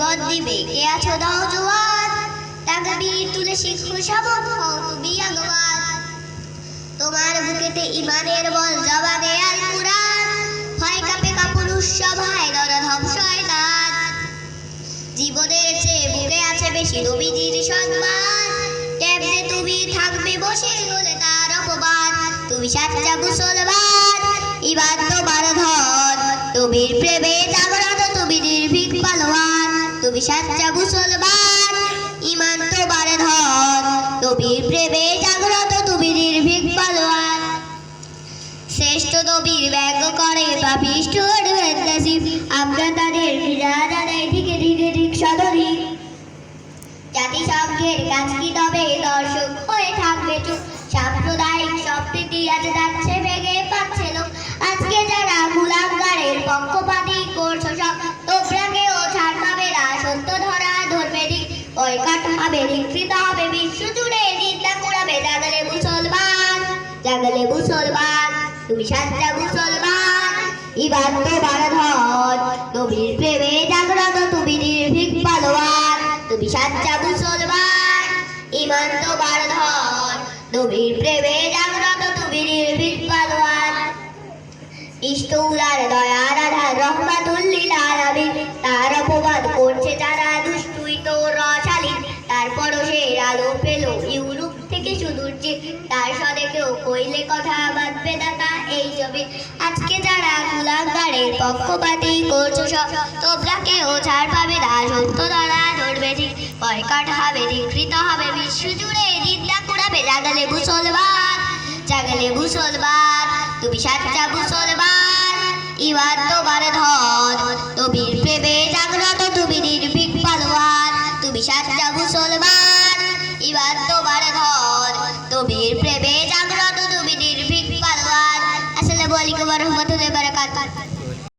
জীবন দিবে কে আছো দাও জোয়ান তাকবীর তুলে শিখো শপথ হও তুমি আগবান তোমার বুকেতে ইমানের বল জবানে আল কুরআন ভয় কাপে কাপুরুষ সভায় নরধম শয়তান। জীবনের চেয়ে বুকে আছে বেশি নবীজির সম্মান। কেমনে তুমি থাকবে বসে হলে তার অপমান তুমি সাচ্চা মুসলমান। তুমি সাচ্চা মুসলমান ইমান তোমার ধন তুমির প্রেমে জাগরত তুমি নির্ভীক পালোয়ান শ্রেষ্ঠ নবীর ব্যঙ্গ করে অ্যাডভেন্টাসিভ আমরা তাদের জানাই দিকে দিকে ঠিক সদরি। জাতিসংঘের কাজ কি তবে দর্শক হয়ে থাকবে চুপ। সাম্প্রদায়িক সম্প্রীতি আজ যাচ্ছে, ভেঙে পাচ্ছে লোক। আজকে যারা গুলামগারের পক্ষপাতি করছ সব দিক বয়কাট হবে নিকৃত হবে বিশ্ব জুড়ে নিন্দা করাবে জাগলে মুসলমান জাগলে মুসলমান, তুমি সাচ্চা মুসলমান। ইবার তোমার ধন নবীর প্রেমে জাগ্রত, তুমি নির্ভীক পালোয়ান, তুমি সাচ্চা মুসলমান। ইমান তোমার ধন নবীর প্রেমে থেকে তার সদে কেউ কইলে কথা বাঁধবে দাতা এই ছবি। আজকে যারা গুলাগারের পক্ষপাতি করছ সব, তোমরা কেউ ছাড় পাবে না, সত্য ধরা ধরবে ঠিক। বয়কাট হবে নিকৃত হবে বিশ্ব জুড়ে, নিন্দা কুড়াবে জাগালে মুসলমান জাগালে মুসলমান তুমি সাচ্চা মুসলমান ইমান তোমার ধন নবীর প্রেমে জাগ্রত তুমি নির্ভীক পালোয়ান, তুমি সাচ্চা মুসলমান ইমান প্রেমে জাগ্রত